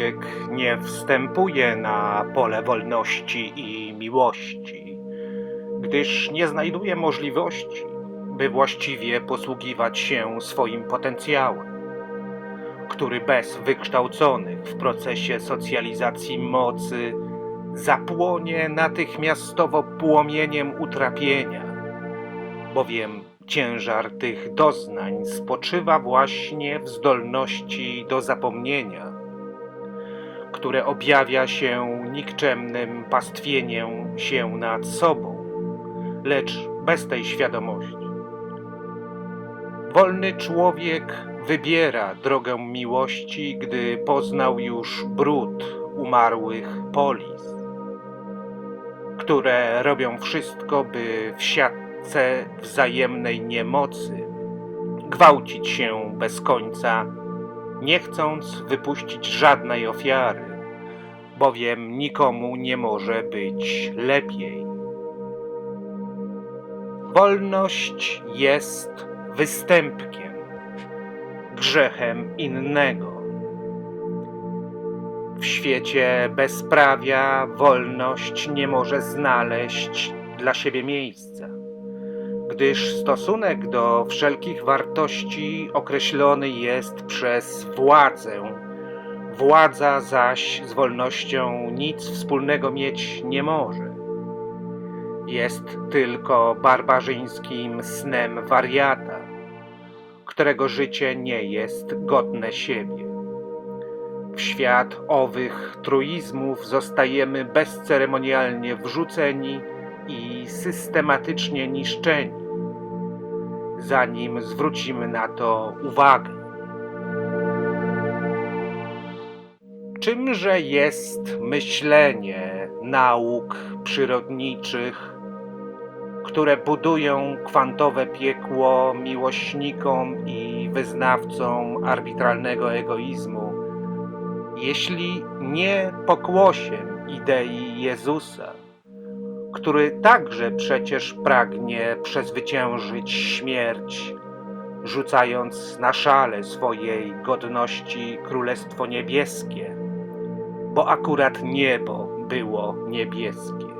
Człowiek nie wstępuje na pole wolności i miłości, gdyż nie znajduje możliwości, by właściwie posługiwać się swoim potencjałem, który bez wykształconych w procesie socjalizacji mocy zapłonie natychmiastowo płomieniem utrapienia, bowiem ciężar tych doznań spoczywa właśnie w zdolności do zapomnienia, które objawia się nikczemnym pastwieniem się nad sobą, lecz bez tej świadomości. Wolny człowiek wybiera drogę miłości, gdy poznał już brud umarłych polis, które robią wszystko, by w siatce wzajemnej niemocy gwałcić się bez końca, nie chcąc wypuścić żadnej ofiary, bowiem nikomu nie może być lepiej. Wolność jest występkiem, grzechem innego. W świecie bezprawia wolność nie może znaleźć dla siebie miejsca, gdyż stosunek do wszelkich wartości określony jest przez władzę. Władza zaś z wolnością nic wspólnego mieć nie może. Jest tylko barbarzyńskim snem wariata, którego życie nie jest godne siebie. W świat owych truizmów zostajemy bezceremonialnie wrzuceni i systematycznie niszczeni, zanim zwrócimy na to uwagę. Czymże jest myślenie nauk przyrodniczych, które budują kwantowe piekło miłośnikom i wyznawcom arbitralnego egoizmu, jeśli nie pokłosiem idei Jezusa, który także przecież pragnie przezwyciężyć śmierć, rzucając na szale swojej godności Królestwo Niebieskie, bo akurat niebo było niebieskie.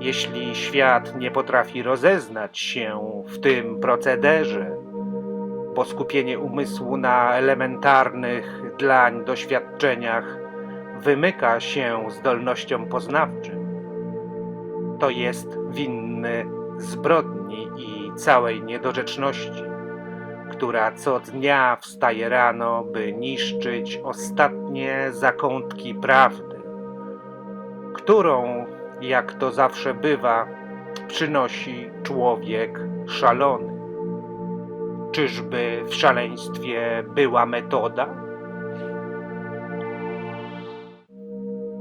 Jeśli świat nie potrafi rozeznać się w tym procederze, bo skupienie umysłu na elementarnych dlań doświadczeniach wymyka się zdolnościom poznawczym, to jest winny zbrodni i całej niedorzeczności, która co dnia wstaje rano, by niszczyć ostatnie zakątki prawdy, którą, jak to zawsze bywa, przynosi człowiek szalony. Czyżby w szaleństwie była metoda?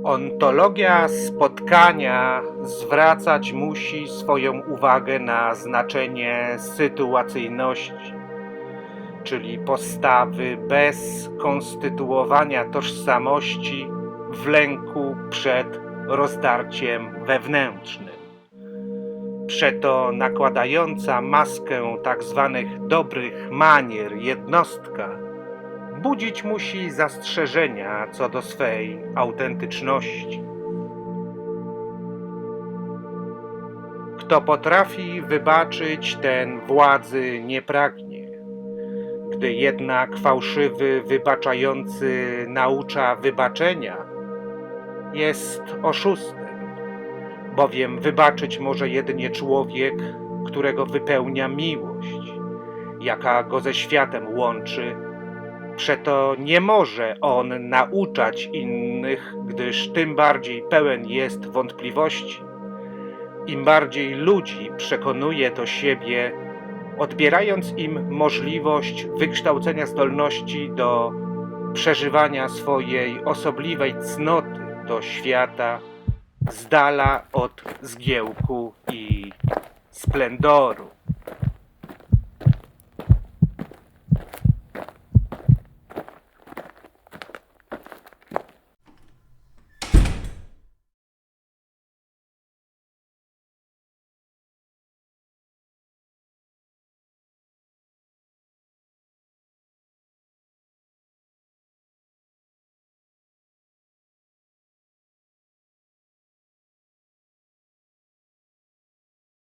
Ontologia spotkania zwracać musi swoją uwagę na znaczenie sytuacyjności, czyli postawy bez konstytuowania tożsamości w lęku przed rozdarciem wewnętrznym. Przeto nakładająca maskę tak zwanych dobrych manier jednostka budzić musi zastrzeżenia co do swej autentyczności. Kto potrafi wybaczyć, ten władzy nie pragnie. Gdy jednak fałszywy wybaczający naucza wybaczenia, jest oszustem, bowiem wybaczyć może jedynie człowiek, którego wypełnia miłość, jaka go ze światem łączy Przeto nie może on nauczać innych, gdyż tym bardziej pełen jest wątpliwości. Im bardziej ludzi przekonuje do siebie, odbierając im możliwość wykształcenia zdolności do przeżywania swojej osobliwej cnoty do świata z dala od zgiełku i splendoru.